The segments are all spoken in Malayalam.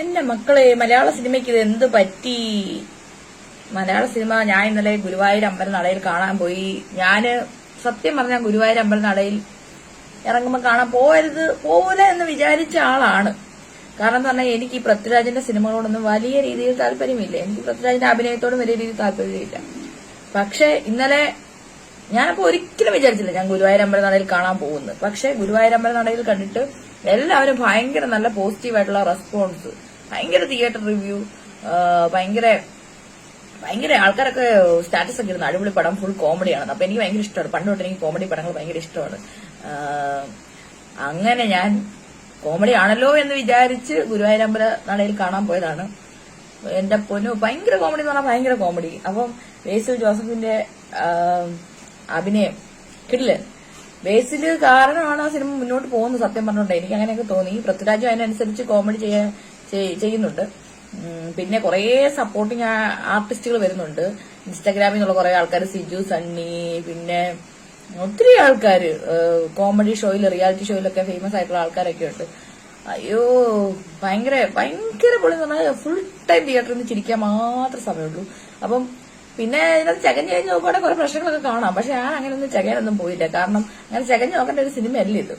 എന്റെ മക്കളെ മലയാള സിനിമയ്ക്ക് ഇത് എന്ത് പറ്റി? മലയാള സിനിമ ഞാൻ ഇന്നലെ ഗുരുവായൂർ അമ്പലനടയിൽ കാണാൻ പോയി. ഞാൻ സത്യം പറഞ്ഞ ഗുരുവായൂർ അമ്പലനടയിൽ ഇറങ്ങുമ്പോൾ കാണാൻ പോകരുത് പോകൂല എന്ന് വിചാരിച്ച ആളാണ്. കാരണം എന്ന് പറഞ്ഞാൽ എനിക്ക് ഈ പൃഥ്വിരാജിന്റെ സിനിമകളോടൊന്നും വലിയ രീതിയിൽ താല്പര്യമില്ല. എനിക്ക് പൃഥ്വിരാജിന്റെ അഭിനയത്തോടും വലിയ രീതിയിൽ താല്പര്യമില്ല. പക്ഷെ ഇന്നലെ ഞാനപ്പോ ഒരിക്കലും വിചാരിച്ചില്ല ഞാൻ ഗുരുവായൂർ അമ്പല നടയിൽ കാണാൻ പോകുന്നു പക്ഷെ ഗുരുവായൂർ അമ്പല നടയിൽ കണ്ടിട്ട് എല്ലാവരും ഭയങ്കര നല്ല പോസിറ്റീവായിട്ടുള്ള റെസ്പോൺസ്. ഭയങ്കര തിയേറ്റർ റിവ്യൂ ഭയങ്കര ഭയങ്കര ആൾക്കാരൊക്കെ സ്റ്റാറ്റസ് ഒക്കെ ഇരുന്നു അടിപൊളി പടം ഫുൾ കോമഡിയാണ് അപ്പൊ എനിക്ക് ഭയങ്കര ഇഷ്ടമാണ്. പണ്ട് തൊട്ട് എനിക്ക് കോമഡി പടങ്ങൾ ഭയങ്കര ഇഷ്ടമാണ്. അങ്ങനെ ഞാൻ കോമഡി ആണല്ലോ എന്ന് വിചാരിച്ച് ഗുരുവായൂരമ്പല നടയിൽ കാണാൻ പോയതാണ്. എന്റെ പൊന്നു ഭയങ്കര കോമഡി എന്ന് പറഞ്ഞാൽ ഭയങ്കര കോമഡി അപ്പം വേസു ജോസഫിന്റെ അഭിനയം. കിട്ടില്ലേ? ബേസിൽ കാരണമാണ് ആ സിനിമ മുന്നോട്ട് പോകുന്നത് സത്യം പറഞ്ഞോണ്ട്. എനിക്ക് അങ്ങനെയൊക്കെ തോന്നി. പൃഥ്വിരാജും അതിനനുസരിച്ച് കോമഡി ചെയ്യാൻ ചെയ്യുന്നുണ്ട്. പിന്നെ കുറേ സപ്പോർട്ടിങ് ആർട്ടിസ്റ്റുകൾ വരുന്നുണ്ട്. ഇൻസ്റ്റാഗ്രാമിൽ നിന്നുള്ള കുറെ ആൾക്കാർ സിജു സണ്ണി പിന്നെ ഒത്തിരി ആൾക്കാർ കോമഡി ഷോയിൽ റിയാലിറ്റി ഷോയിലൊക്കെ ഫേമസ് ആയിട്ടുള്ള ആൾക്കാരൊക്കെ ഉണ്ട്. അയ്യോ ഭയങ്കര ഭയങ്കര പൊളി എന്ന് പറഞ്ഞാൽ ഫുൾ ടൈം തിയേറ്ററിൽ നിന്ന് ചിരിക്കാൻ മാത്രമേ സമയമുള്ളൂ. അപ്പം പിന്നെ ഇതിനകത്ത് ചകഞ്ഞ് കഴിഞ്ഞ് നോക്കുവാണെങ്കിൽ കുറെ പ്രശ്നങ്ങളൊക്കെ കാണാം. പക്ഷെ ഞാൻ അങ്ങനെയൊന്നും ചകയാനൊന്നും പോയില്ല. കാരണം അങ്ങനെ ചകഞ്ഞ് നോക്കേണ്ട ഒരു സിനിമ സിനിമയല്ല ഇത്?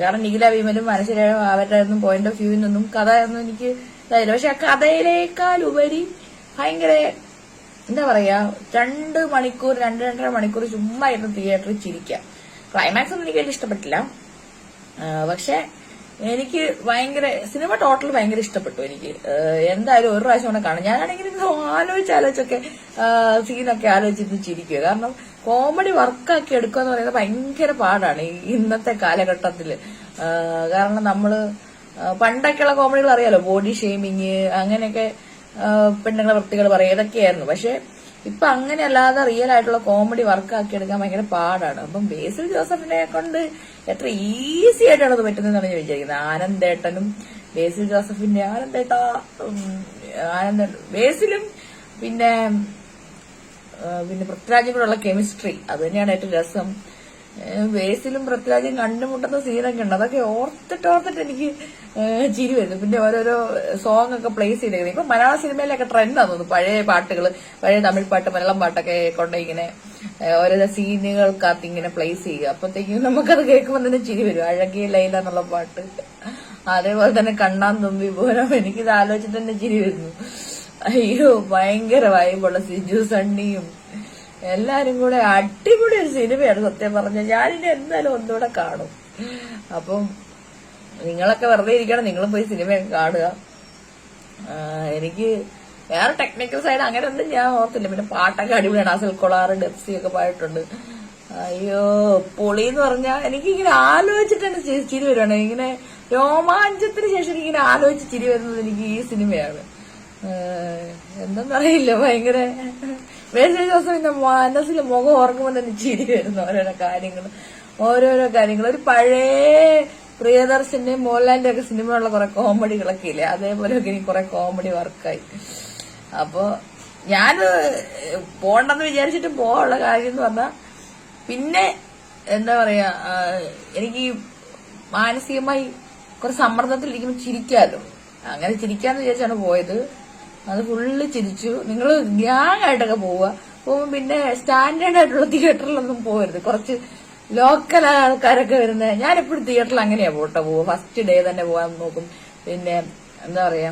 കാരണം നീല ഭീമനും മനസ്സിലും അവരുടെ ഒന്നും പോയിന്റ് ഓഫ് വ്യൂവിൽ നിന്നും കഥ ഒന്നും എനിക്ക് ഇതായില്ല. പക്ഷെ ആ കഥയിലേക്കാൾ ഉപരി ഭയങ്കര എന്താ പറയാ രണ്ട് മണിക്കൂർ രണ്ട് രണ്ടര മണിക്കൂർ ചുമ്മാ ഇരുന്ന് തിയേറ്ററിൽ ചിരിക്കാം. ക്ലൈമാക്സ് ഒന്നും എനിക്ക് വലിയ ഇഷ്ടപ്പെട്ടില്ല. പക്ഷെ എനിക്ക് ഭയങ്കര സിനിമ ടോട്ടൽ ഭയങ്കര ഇഷ്ടപ്പെട്ടു എനിക്ക്. എന്തായാലും ഒരു പ്രാവശ്യം കൂടെ കാണാം ഞാനാണെങ്കിൽ ആലോചിച്ച് ആലോചിച്ചൊക്കെ സീനൊക്കെ ആലോചിച്ചിരുന്ന് ചിരിക്കുക കാരണം കോമഡി വർക്കാക്കി എടുക്കുക എന്ന് പറയുന്നത് ഭയങ്കര പാടാണ് ഈ ഇന്നത്തെ കാലഘട്ടത്തിൽ കാരണം നമ്മൾ ആ, പണ്ടൊക്കെയുള്ള കോമഡികൾ അറിയാലോ? ബോഡി ഷെയ്മിങ് അങ്ങനെയൊക്കെ പെണ്ണുങ്ങളെ വൃത്തികൾ പറയുക ഇതൊക്കെയായിരുന്നു. പക്ഷെ ഇപ്പൊ അങ്ങനെ അല്ലാതെ റിയൽ ആയിട്ടുള്ള കോമഡി വർക്കാക്കി എടുക്കാൻ ഭയങ്കര പാടാണ്. അപ്പം ബേസിൽ ജോസഫിനെ കൊണ്ട് എത്ര ഈസി ആയിട്ടാണ് അത് പറ്റുന്നതെന്നാണ് ഞാൻ വിചാരിക്കുന്നത്. ആനന്ദേട്ടനും ബേസിൽ ജോസഫിന്റെ ആനന്ദേട്ട ആനന്ദ ബേസിലും പിന്നെ പിന്നെ പൃഥ്വിരാജും കൂടെയുള്ള കെമിസ്ട്രി അത് തന്നെയാണ് ഏറ്റവും രസം. ഏ, ബേസിലും പൃഥ്വിരാജും കണ്ടുമുട്ടുന്ന സീനൊക്കെ ഉണ്ട്. അതൊക്കെ ഓർത്തിട്ട് ഓർത്തിട്ട് എനിക്ക് ചിരി വരുന്നു. പിന്നെ ഓരോരോ സോങ് ഒക്കെ പ്ലേസ് ചെയ്തേക്കുന്നത് ഇപ്പൊ മലയാള സിനിമയിലൊക്കെ ട്രെൻഡാന്ന് തോന്നുന്നു. പഴയ പാട്ടുകൾ പഴയ തമിഴ് പാട്ട് മലയാളം പാട്ടൊക്കെ കൊണ്ട് ഇങ്ങനെ ഓരോരോ സീനുകൾക്കകത്ത് ഇങ്ങനെ പ്ലേസ് ചെയ്യുക. അപ്പത്തേക്കും നമുക്കത് കേൾക്കുമ്പോൾ തന്നെ ചിരി വരും. അഴകിയ ലൈല എന്നുള്ള പാട്ട്. അതേപോലെ തന്നെ കണ്ണാൻ തുമ്പി പോലും എനിക്കിത് ആലോചിച്ച് തന്നെ ചിരി വരുന്നു. അയ്യോ ഭയങ്കര വൈബുള്ള സിജു സണ്ണിയും എല്ലാരും കൂടെ അടിപൊളി സിനിമയാണ് സത്യം പറഞ്ഞ. ഞാനിനി എന്തായാലും ഒന്നുകൂടെ കാണും. അപ്പം നിങ്ങളൊക്കെ വെറുതെ ഇരിക്കണം. നിങ്ങളും പോയി സിനിമയൊക്കെ കാണുക. എനിക്ക് വേറെ ടെക്നിക്കൽ സൈഡ് അങ്ങനെ ഒന്നും ഞാൻ ഓർത്തില്ല. പിന്നെ പാട്ടൊക്കെ അടിപൊളിയാണ്. അസൽ കൊളാറ് ഡെപ്സി ഒക്കെ പാടിയിട്ടുണ്ട്. അയ്യോ പൊളി എന്ന് പറഞ്ഞാൽ എനിക്കിങ്ങനെ ആലോചിച്ചിട്ടാണ് ചിരി വരുവാണ്. ഇങ്ങനെ രോമാഞ്ചത്തിന് ശേഷം എനിക്കിങ്ങനെ ആലോചിച്ച് ചിരി വരുന്നത് എനിക്ക് ഈ സിനിമയാണ്. എന്തെന്നറിയില്ല. ഭയങ്കര വേറെ ദിവസം പിന്നെ മനസ്സിൽ മുഖം ഓർക്കുമ്പോൾ തന്നെ ചിരി വരുന്നു ഓരോരോ കാര്യങ്ങൾ ഓരോരോ കാര്യങ്ങൾ ഒരു പഴയ പ്രിയദർശന്റെയും മോഹൻലാലിന്റെ ഒക്കെ സിനിമയുള്ള കുറെ കോമഡികളൊക്കെ ഇല്ലേ? അതേപോലെയൊക്കെ എനിക്ക് കുറെ കോമഡി വർക്കായി. അപ്പോ ഞാൻ പോണ്ടെന്ന് വിചാരിച്ചിട്ട് പോകാനുള്ള കാര്യം എന്ന് പറഞ്ഞാൽ പിന്നെ എന്താ പറയാ എനിക്ക് മാനസികമായി മാനസികമായി കുറച്ച് സമ്മർദ്ദത്തിലിരിക്കുമ്പോൾ ചിരിക്കാലോ. അങ്ങനെ ചിരിക്കാന്ന് വിചാരിച്ചാണ് പോയത്. അത് ഫുള്ള് ചിരിച്ചു. നിങ്ങൾ ഗ്യാങ് ആയിട്ടൊക്കെ പോവുക. പോകുമ്പോൾ പിന്നെ സ്റ്റാൻഡേർഡ് ആയിട്ടുള്ള തിയേറ്ററിലൊന്നും പോകരുത് കുറച്ച് ലോക്കൽ ആൾക്കാരൊക്കെ വരുന്നത് ഞാനെപ്പോഴും തിയേറ്ററിൽ അങ്ങനെയാ പോട്ടോ പോവുക. ഫസ്റ്റ് ഡേ തന്നെ പോകാൻ നോക്കും. പിന്നെ എന്താ പറയാ?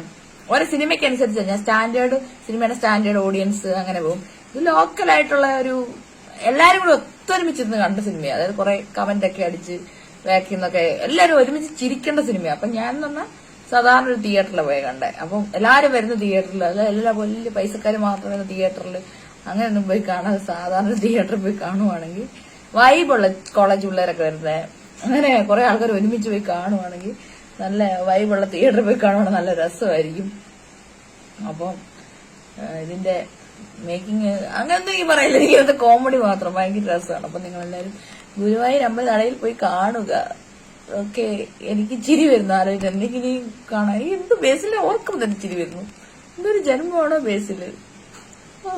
ഓരോ സിനിമയ്ക്ക് അനുസരിച്ച് ഞാൻ സ്റ്റാൻഡേർഡ് സിനിമയുടെ സ്റ്റാൻഡേർഡ് ഓഡിയൻസ് അങ്ങനെ പോകും ഇത് ലോക്കൽ ആയിട്ടുള്ള ഒരു എല്ലാരും കൂടെ ഒത്തൊരുമിച്ചിരുന്ന് കണ്ട സിനിമയാണ് അതായത് കുറെ കമന്റ് ഒക്കെ അടിച്ച് വാക്കിന്നൊക്കെ എല്ലാരും ഒരുമിച്ച് ചിരിക്കേണ്ട സിനിമയാണ് അപ്പൊ ഞാൻ പറഞ്ഞാൽ സാധാരണ ഒരു തിയേറ്ററിൽ പോയി കണ്ടേ. അപ്പം എല്ലാവരും വരുന്ന തിയേറ്ററിൽ അല്ല എല്ലാ വലിയ പൈസക്കാർ മാത്രം വരുന്ന തിയേറ്ററിൽ അങ്ങനെ അങ്ങനെയൊന്നും പോയി കാണാതെ സാധാരണ തിയേറ്ററിൽ പോയി കാണുവാണെങ്കിൽ വൈബുള്ള കോളേജ് പിള്ളേരൊക്കെ വരുന്നത് അങ്ങനെ കുറെ ആൾക്കാർ ഒരുമിച്ച് പോയി കാണുവാണെങ്കിൽ നല്ല വൈബുള്ള തിയേറ്ററിൽ പോയി കാണുവാണെങ്കിൽ നല്ല രസമായിരിക്കും. അപ്പം ഇതിന്റെ മേക്കിംഗ് അങ്ങനൊന്നും ഈ പറയില്ല. എനിക്ക് ഇത് കോമഡി മാത്രം ഭയങ്കര രസമാണ്. അപ്പൊ നിങ്ങൾ എല്ലാവരും ഗുരുവായൂർ അമ്പല നടയിൽ പോയി കാണുക. ഓക്കെ എനിക്ക് ചിരി വരുന്നു ആരോ എനിക്ക് ഇനി കാണാൻ എന്ത് ബേസിലെ ഓർക്കും തന്നെ ചിരി വരുന്നു. എന്തൊരു ജന്മമാണോ ബേസിൽ ഓ